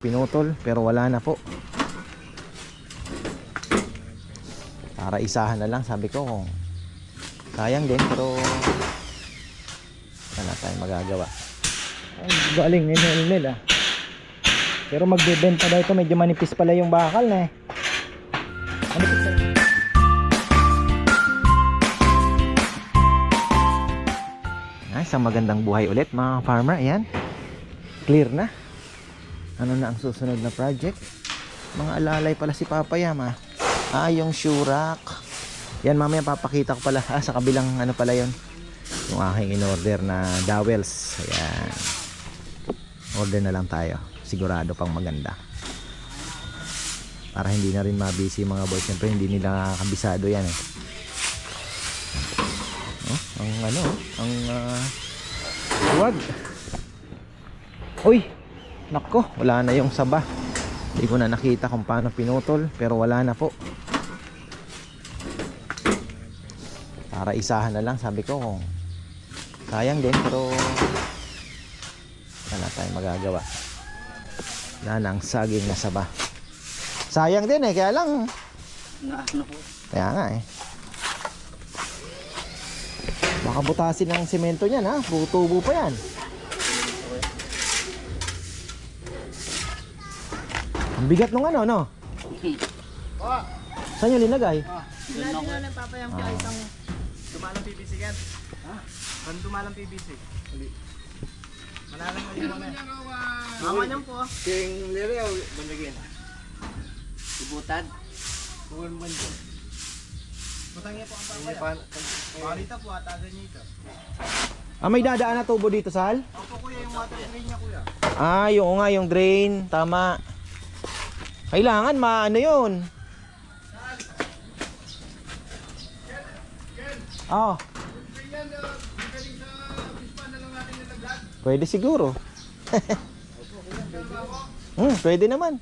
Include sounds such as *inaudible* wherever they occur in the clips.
pinutol pero wala na po. Para isahan na lang sabi ko sayang din pero wala tayong magagawa. Ay galing ni Nel ah. Pero magbebenta daw ito medyo manipis pala yung bakal na eh. Manipis ay isang magandang buhay ulit mga farmer ayan. Clear na ano na ang susunod na project? Mga alalay pala si Papa Yama ah. Yung shurak yan mamaya papakita ko pala. Ah, sa kabilang ano pala yon yung aking in order na dowels. Ayan. Order na lang tayo. Sigurado pang maganda. Para hindi na rin mabisi mga boys. Siyempre hindi nila kabisado yan eh. Oh, ang ano ang uh, wag. Uy Nako, wala na yung saba. Hindi ko na nakita kung paano pinutol, pero wala na po. Para isahan na lang, sabi ko kung sayang din, pero wala tayong magagawa. Wala na ang saging na saba. Sayang din eh, kaya lang, Na ano po? kaya nga eh. Baka butasin ng semento niyan ha, tubo pa yan. Ang bigat nung ano, no? *laughs* Saan yung linagay? Doon ako. Ah. Dumalang PVC yan. Ha? Kan dumalang PVC. Mo yung mamaya. Mama niyan po. King Lireo, bandagin. Ibutad. Buwan buwan po. Matangya po ang papaya. Pakalita po, atagan niyo ito. Ah, may dadaan na tubo dito, Sal? Opo kuya, yung water drain niya kuya. Ah, yung nga, yung drain. Tama. Kailangan maano yun. Oh. Pwede siguro. *laughs* hmm, pwede naman.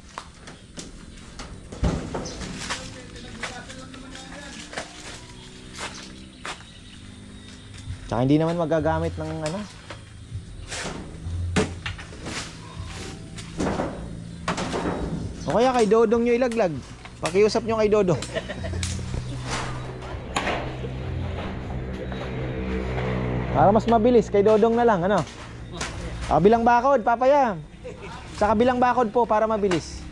Tsaka hindi naman magagamit ng ano. O kaya kay Dodong nyo ilaglag. Pakiusap nyo kay Dodong. Para mas mabilis, kay Dodong na lang, ano? Kabilang bakod, papaya. Sa kabilang bakod po, para mabilis.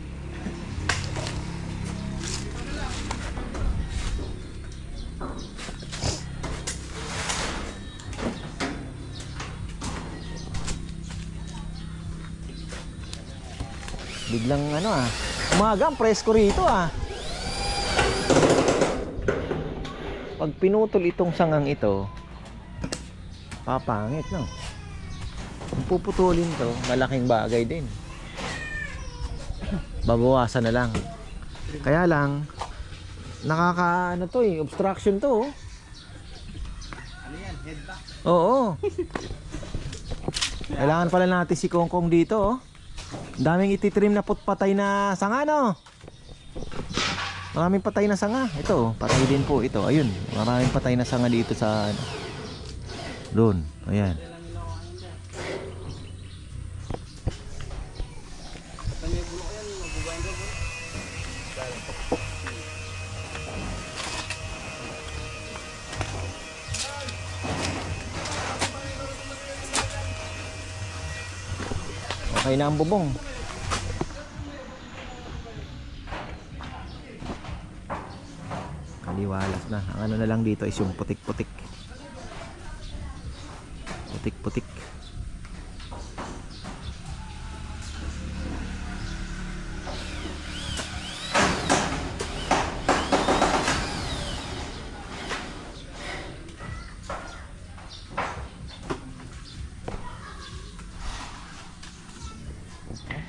Biglang ano ah. Umaga, presko rito ah. Pag pinutol itong sangang ito, papangit no. Kung puputulin to, malaking bagay din. Babawasan na lang. Kaya lang, nakaka ano to eh, obstruction to oh. Ano yan? Head back. Oo. Kailangan pala natin si Kongkong dito oh. Daming ititrim na putpatay na sanga no. Maraming patay na sanga. Ito, patay din po ito. Ayun, maraming patay na sanga dito sa ano. Doon. Ayan. Okay na ang bubong. Kaliwalas na. Ang ano na lang dito is yung putik-putik. Putik-putik.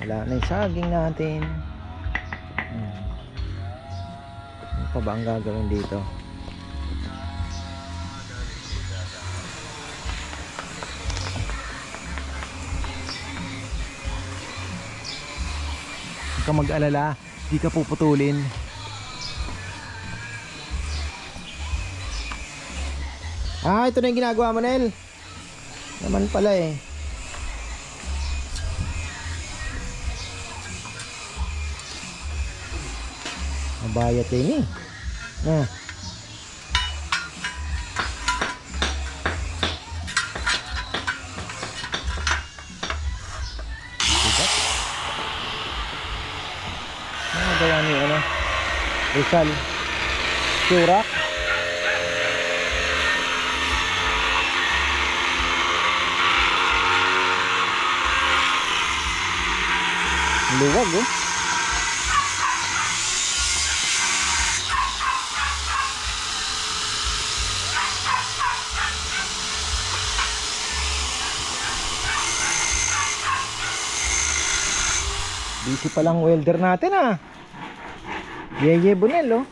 Wala na yung saging natin. Pa ba ang gagawin dito? Huwag ka mag-alala, di ka puputulin. Ah, ito na yung ginagawa mo, Nel. Naman pala eh. Mabayat kayo ni. Na. Bigat. Ano gawa ni ano? Rizal. Surak. Luwag oh. Busy pa lang welder natin ah. Yeye Bonel oh.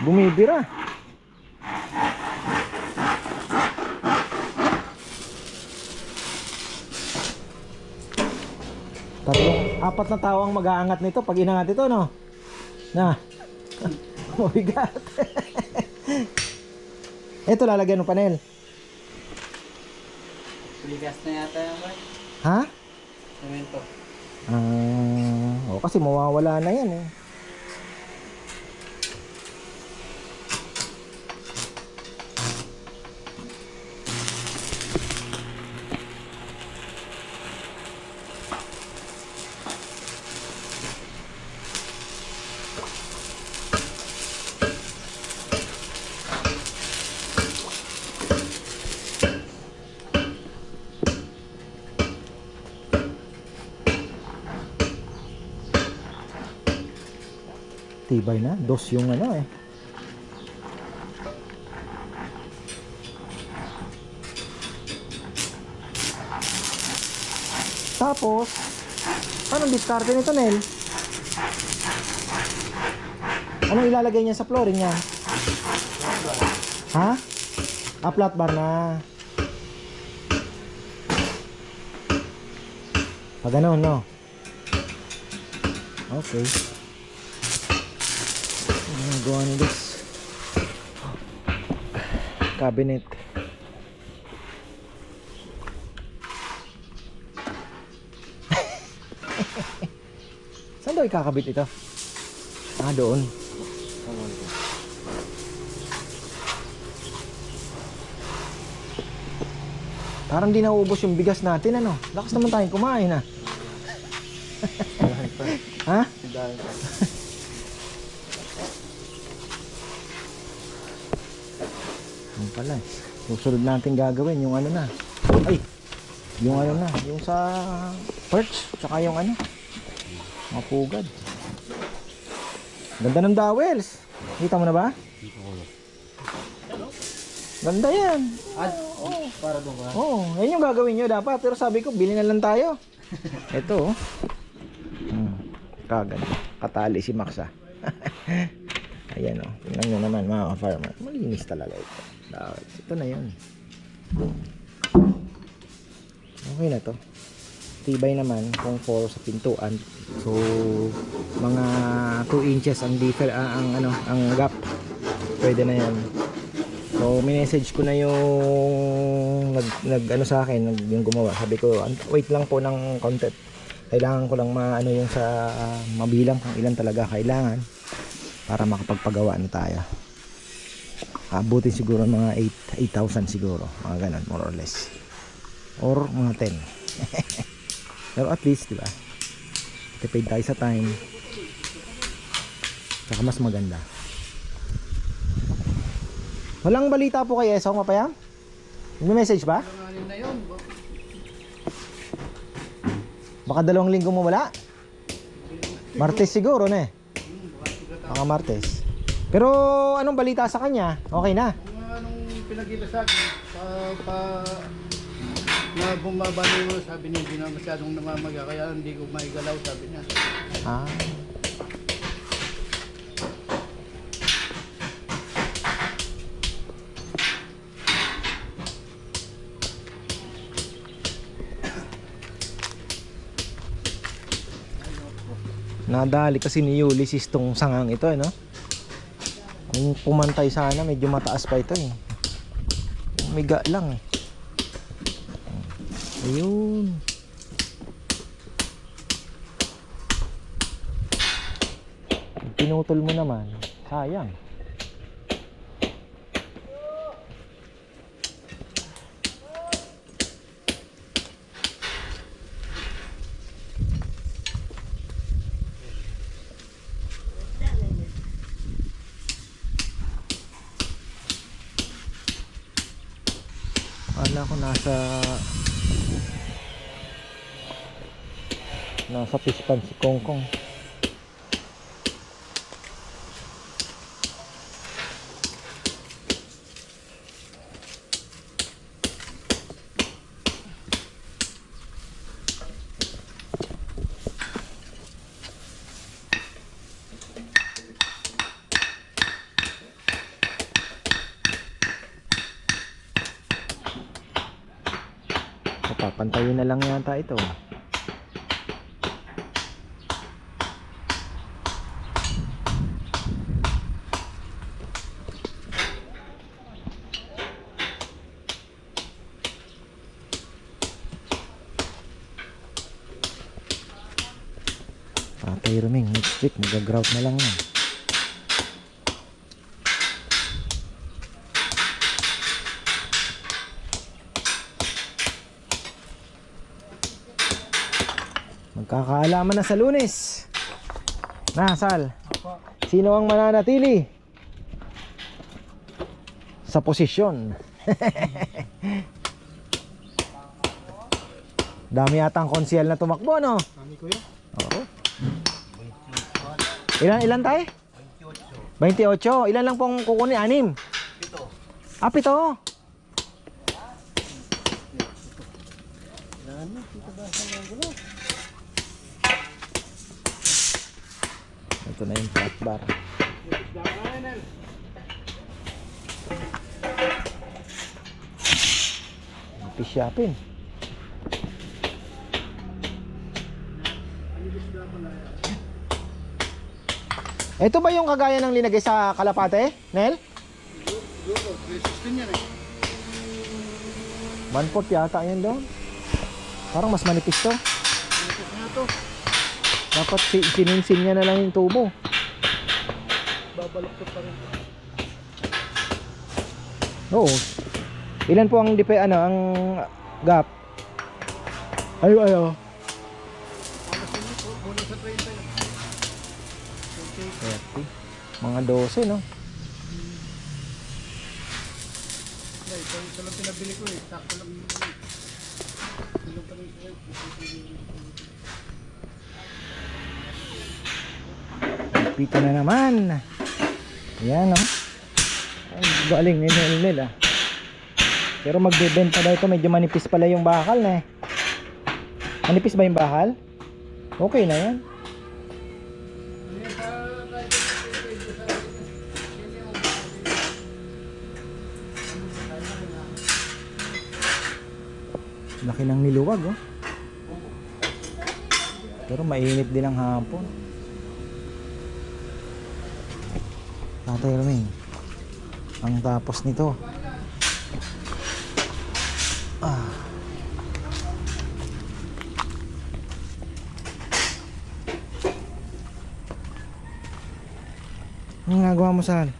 Bumibira. Tatlong, apat na tao ang mag-aangat nito pag inangat ito no. Na. *laughs* Mabigat. *laughs* ito lalagyan ng panel. Ligas na yata yan, boy. Ha? Semento. Ah, oh, kasi mawawala na yan eh. Tibay na. Dos yung ano eh. Tapos, anong diskarte nito, Nel? Anong ilalagay niya sa flooring niya? Ha? Ah, flat bar na. Pag ganun, no? Okay. Ano gawa ni this? Cabinet. *laughs* Saan daw ikakabit ito? Ah, doon. Parang di nauubos yung bigas natin, ano? Lakas naman tayong kumain, ah. ha? Pala eh. Susunod natin gagawin yung ano na. Ay! Yung ano na. Yung sa perch. Tsaka yung ano. Mga pugad. Ganda ng dowels. Kita mo na ba? Ganda yan. Ah, oh, para doon ka. Oo, oh, yan yung gagawin nyo dapat. Pero sabi ko, bilhin na lang tayo. *laughs* Ito oh. Hmm, kaganda. Katali si Max ah. *laughs* Ayan oh. Tingnan nyo naman mga farmer. Malinis talaga ito. Dapat. Ito na yun. Okay na to. Tibay naman kung 4 sa pintuan. So mga 2 inches ang differ ah, ang ano ang gap. Pwede na yan. So, minessage ko na yung nag, nag ano sa akin, nag, yung gumawa. Sabi ko, "An- wait lang po ng content. Kailangan ko lang maano yung sa ah, mabilang kung ilan talaga kailangan para makapagpagawa na tayo. Abutin siguro mga 8 8,000 siguro, mga ganun more or less. Or mga 10. *laughs* Pero at least, di ba? Tipid tayo sa time. Saka mas maganda. Walang balita po kay Esong Mapayam? May message ba? Baka dalawang linggo mo wala? Martes siguro na eh. Baka Martes. Pero anong balita sa kanya? Okay na. Anong pinagkita sa akin, pa, pa, na bumabali mo, sabi niya, hindi na masyadong namamaga, kaya hindi ko maigalaw, sabi niya. Ah. Nadali kasi ni Ulysses tong sangang ito, eh, no? Kung pumantay sana, medyo mataas pa ito, eh. Miga lang, eh. Ayun. pinutol mo naman, sayang. Akala ko nasa nasa pispan si Kongkong. Papantayin na lang yata ito. Patay ruming, next week magagrout na lang yan. Magkakaalaman na sa lunes. Na, Sal. Sino ang mananatili? Sa posisyon. *laughs* Dami yata ang konsyel na tumakbo, no? Mami ko yun. Oo. Ilan, ilan tayo? 28. Ilan lang pong kukunin? Anim? Pito. Ah, pito. Ito na yung flat bar. Pisyapin. Ito ba yung kagaya ng linagay sa kalapate, Nel? Dugo, 316 yan eh. One fourth yata yun doon. Parang mas manipis to. Manipis nga to. Dapat si sininsin niya na lang yung tubo. Babaloktot pa rin. Oo. Ilan po ang dipe ano ang gap? Ayo ayo. Alas yun ito, bulo sa 30 yun. 30. Mga 12 no. Ito, ito lang pinabili ko eh. Sakto lang. Ito lang pa rin siya. Pito na naman. Yan no. Ay, galing ni Nel Nel ah. Pero magbebenta daw ito medyo manipis pala yung bakal na eh. Manipis ba yung bakal? Okay na yan. Laki ng niluwag oh. Pero mainit din ang hapon. Tatay Roming. Ang tapos nito. Ah. Anong nagawa mo saan?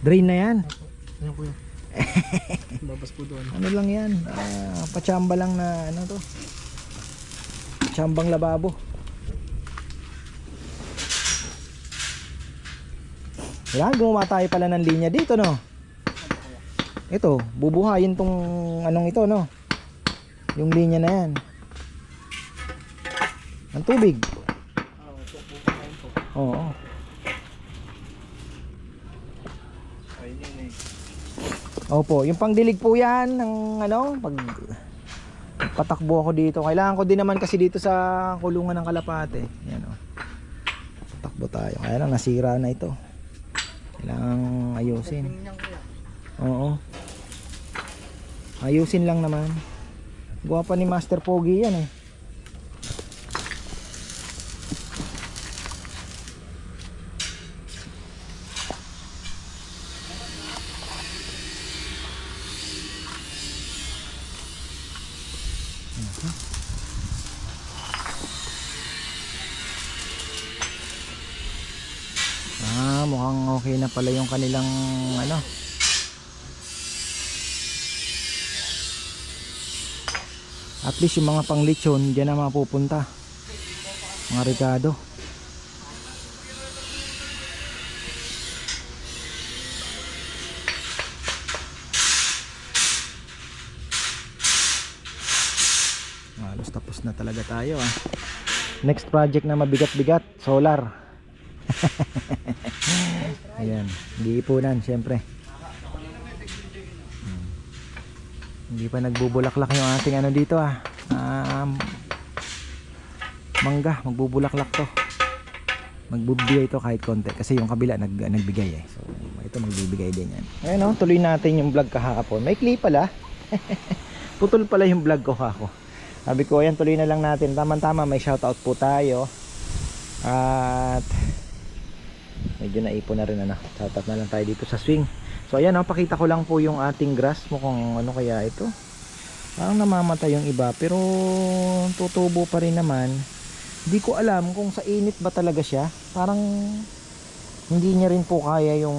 Drain na yan. Ayan po yun. *laughs* Babas po doon. Ano lang yan? Ah, pachamba lang na ano to? Chambang lababo. Yan, gumawa tayo pala ng linya dito, no? Ito, bubuhayin tong anong ito, no? Yung linya na yan. Ang tubig. Oo. Yun eh. Opo, yung pangdilig po yan ng ano, pag patakbo ako dito. Kailangan ko din naman kasi dito sa kulungan ng kalapate. Yan o. Patakbo tayo. Kaya lang nasira na ito. Kailangan ayusin. Oo. Ayusin lang naman. Gawa pa ni Master Pogi yan eh. Okay na pala yung kanilang ano. At least yung mga pang lechon, diyan na mapupunta. Mga regado. Halos tapos na talaga tayo ah. Next project na mabigat-bigat, solar. *laughs* Ayan, giipunan syempre. Hmm. Hindi pa nagbubulaklak yung ating ano dito ah. Um, mangga, magbubulaklak to. Magbubigay to kahit konti kasi yung kabila nag, nagbigay eh. So ito magbibigay din yan. Ayun oh, tuloy natin yung vlog kahapon. May clip pala. *laughs* Putol pala yung vlog ko kako. Sabi ko, ayan, tuloy na lang natin. Tama-tama, may shoutout po tayo. At medyo naipon na rin ano. Shoutout na lang tayo dito sa swing. So ayan, oh, pakita ko lang po yung ating grass mo kung ano kaya ito. Parang namamatay yung iba pero tutubo pa rin naman. Hindi ko alam kung sa init ba talaga siya. Parang hindi niya rin po kaya yung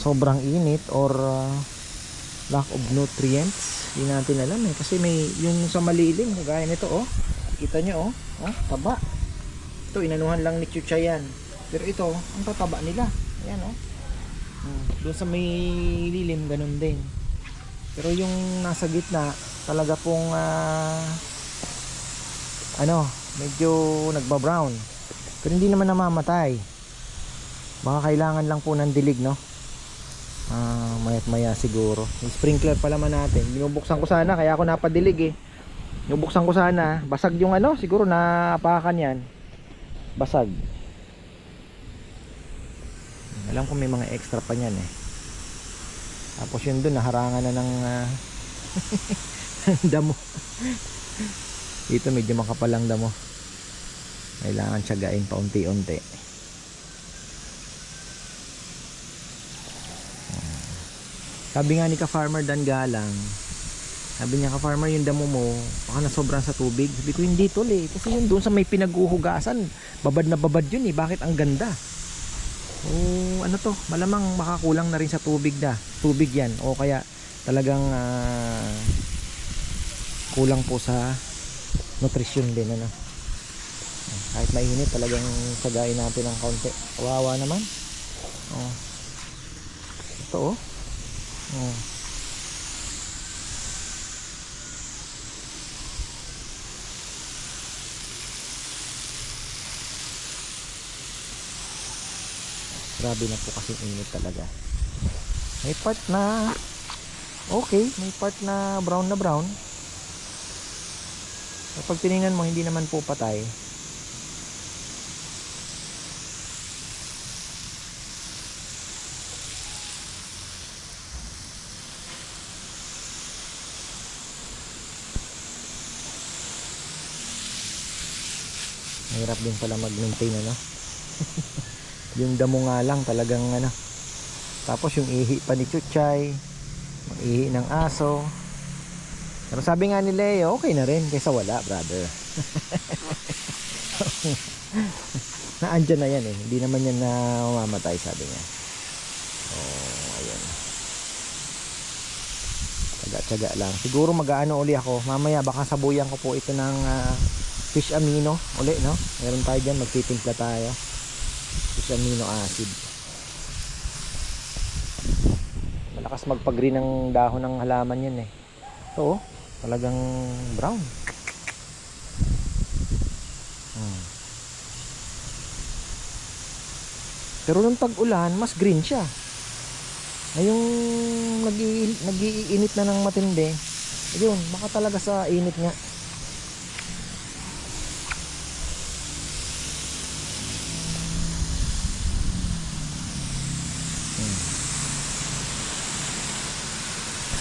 sobrang init or uh, lack of nutrients hindi natin alam eh kasi may yung sa malilim kagaya nito oh kita nyo oh, oh taba ito inanuhan lang ni Chucha yan pero ito ang tataba nila ayan oh hmm. doon sa may lilim ganun din pero yung nasa gitna talaga pong ah, ano medyo nagba brown pero hindi naman namamatay baka kailangan lang po ng dilig no Ah, mayat maya siguro. Yung sprinkler pa naman natin. Binubuksan ko sana kaya ako napadilig eh. Binubuksan ko sana. Basag yung ano, siguro naapakan yan. Basag. Alam ko may mga extra pa niyan eh. Tapos yun dun, naharangan na ng ah, *laughs* damo. Dito medyo makapalang damo. Kailangan tiyagain pa unti-unti. Sabi nga ni ka-farmer Dan Galang, sabi niya ka-farmer yung damo mo, baka na sobrang sa tubig. Sabi ko hindi tol eh, kasi yun doon sa may pinaghuhugasan, babad na babad yun eh, bakit ang ganda? Oh, ano to, malamang makakulang na rin sa tubig na, tubig yan, o kaya talagang ah, kulang po sa nutrition din ano. Kahit mainit talagang sagain natin ng kaunti. Kawawa naman. Oh. Ito oh. Oh. Grabe na po kasi init talaga. May part na okay, may part na brown na brown. Kapag tiningnan mo, hindi naman po patay. Mahirap din pala mag-maintain ano. *laughs* yung damo nga lang talagang ano. Tapos yung ihi pa ni Chuchay, ang ihi ng aso. Pero sabi nga ni Leo, okay na rin kaysa wala, brother. *laughs* Naandyan na yan eh. Hindi naman yan na mamamatay, sabi niya. Oh, ayun. Tsaga-tsaga lang. Siguro mag-aano uli ako. Mamaya baka sabuyan ko po ito ng ah, fish amino uli, no? Meron tayo dyan, magtitimpla tayo. Fish amino acid. Malakas magpag-green ng dahon ng halaman yan eh. Ito oh, talagang brown. Hmm. Pero nung tag-ulan, mas green siya. Ngayong nag- nag-iinit na ng matindi, ayun, baka talaga sa init nga.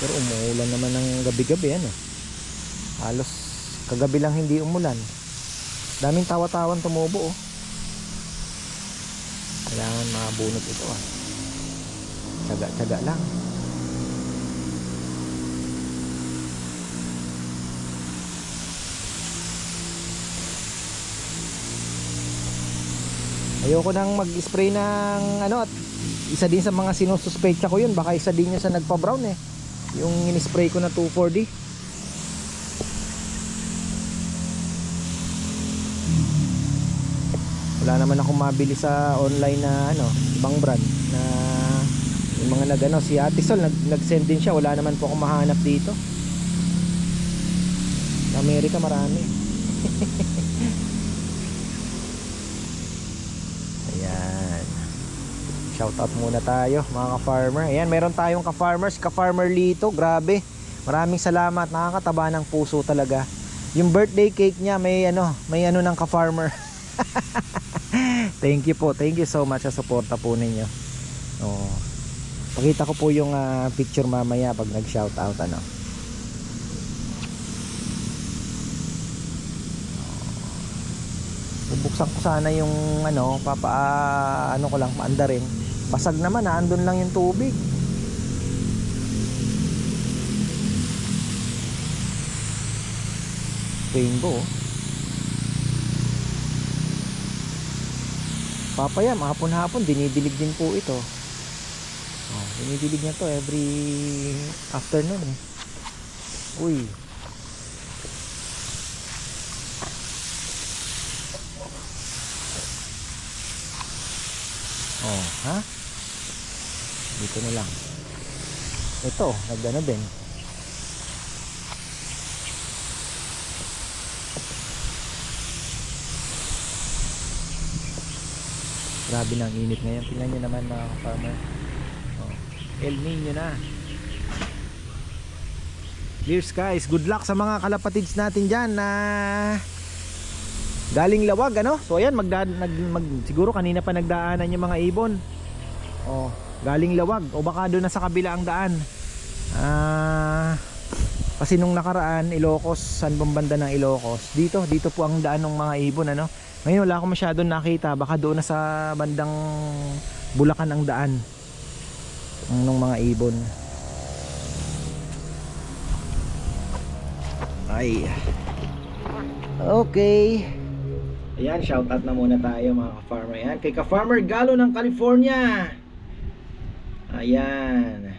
Pero umuulan naman ng gabi-gabi ano. Halos kagabi lang hindi umulan. Daming tawa-tawan tumubo oh. Kailangan mabunot ito ah. Tsaga-tsaga lang. Ayoko nang mag-spray ng ano at isa din sa mga sinususpecha ko yun. Baka isa din yun sa nagpa-brown eh. Yung in-spray ko na 2,4-D. Wala naman akong mabili sa online na ano, ibang brand na yung mga nag ano, si Ate Sol nag, nag-send din siya. Wala naman po akong mahanap dito. Sa Amerika marami. *laughs* Ayan. Shout out muna tayo mga ka-farmer. Ayan, meron tayong ka-farmers, ka-farmer Lito. Grabe. Maraming salamat. Nakakataba ng puso talaga. Yung birthday cake niya may ano, may ano ng ka-farmer. *laughs* Thank you po. Thank you so much sa suporta po ninyo. Oh. Pakita ko po yung ah, picture mamaya pag nag-shout out ano. Bubuksan ko sana yung ano, papa ah, ano ko lang paanda rin. Basag naman, ah, andun lang yung tubig. Rainbow. oh. Papaya, hapon-hapon, dinidilig din po ito. Oh, dinidilig niya to every afternoon eh. Uy. Oh, ha? Dito na lang. Ito, nagano din. Grabe ang init ngayon. Tingnan nyo naman mga farmer. Oh, El Nino na. Clear skies. Good luck sa mga kalapatids natin dyan na galing lawag ano. So ayan, magda, nag, mag, siguro kanina pa nagdaanan yung mga ibon. Oh, galing lawag o baka doon na sa kabila ang daan. Ah, kasi nung nakaraan Ilocos, saan bang banda ng Ilocos? Dito, dito po ang daan ng mga ibon ano. Ngayon wala akong masyadong nakita, baka doon na sa bandang Bulacan ang daan ng mga ibon. Ay. Okay. Ayan, shoutout na muna tayo mga ka-farmer. Ayan, kay ka-farmer Galo ng California. Ayan.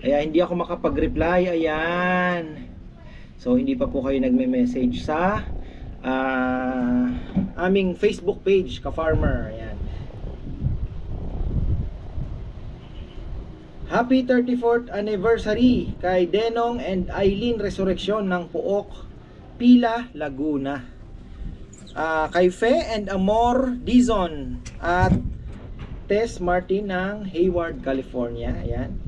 Kaya hindi ako makapag-reply. Ayan. So, hindi pa po kayo nagme-message sa ah, aming Facebook page, ka-farmer. Ayan. Happy 34th anniversary kay Denong and Eileen Resurrection ng Puok, Pila, Laguna. Ah, kay Fe and Amor Dizon at Tess Martin ng Hayward, California. Ayan.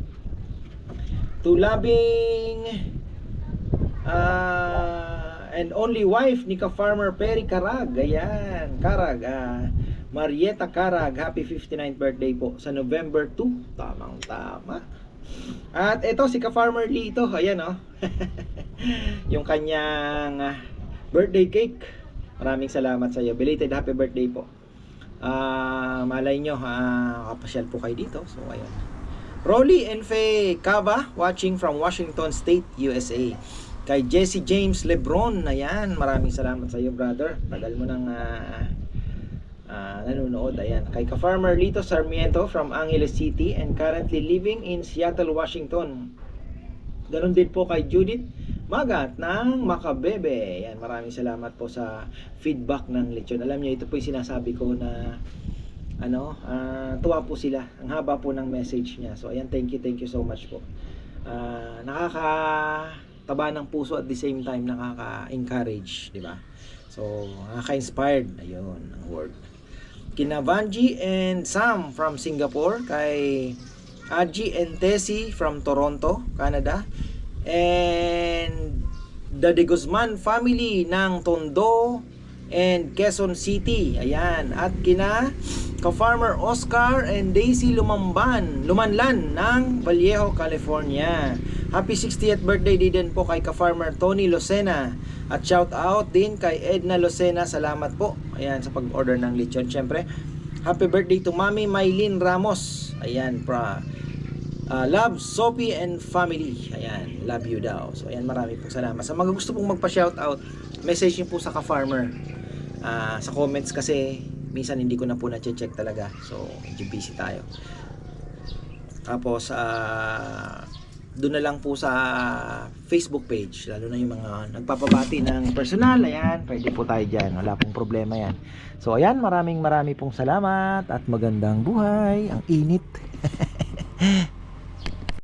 To loving ah, and only wife ni ka-farmer Perry Carag. Ayan, Carag. ah, Marieta Carag, happy 59th birthday po sa November 2. Tamang tama. At ito si ka-farmer Lee ito, ayan oh. *laughs* yung kanyang ah, birthday cake. Maraming salamat sa iyo. Belated happy birthday po. Ah, malay nyo, ah, kapasyal po kayo dito. So, ayun. Rolly and Faye Cava watching from Washington State, USA. Kay Jesse James Lebron, ayan, maraming salamat sa iyo, brother. Tagal mo nang ah, ah, nanonood, ayan. Kay ka-farmer Lito Sarmiento from Angeles City and currently living in Seattle, Washington. Ganon din po kay Judith Magat ng Makabebe. Yan, maraming salamat po sa feedback ng lechon. Alam niyo, ito po yung sinasabi ko na ano, ah, tuwa po sila. Ang haba po ng message niya. So, ayan, thank you, thank you so much po. Ah, nakakataba ng puso at the same time nakaka-encourage, di ba? So, nakaka-inspired. Ayun, ang word. Kina Vanji and Sam from Singapore. Kay Aji and Tessie from Toronto, Canada. And the De Guzman family ng Tondo and Quezon City. Ayan. At kina ka-farmer Oscar and Daisy Lumamban, Lumanlan ng Vallejo, California. Happy 60th birthday din po kay ka-farmer Tony Lucena. At shout out din kay Edna Lucena. Salamat po. Ayan sa pag-order ng lechon. Siyempre, happy birthday to Mami Maylin Ramos. Ayan, pra Uh, love, Sophie and family. Ayan, love you daw. So, ayan, marami pong salamat. Sa mga gusto pong magpa-shoutout, message niyo po sa ka-farmer. Ah, sa comments kasi, minsan hindi ko na po na-check talaga. So, medyo busy tayo. Tapos, ah, doon na lang po sa Facebook page, lalo na yung mga nagpapabati ng personal, ayan, pwede po tayo dyan, wala pong problema yan. So, ayan, maraming marami pong salamat at magandang buhay, ang init. *laughs*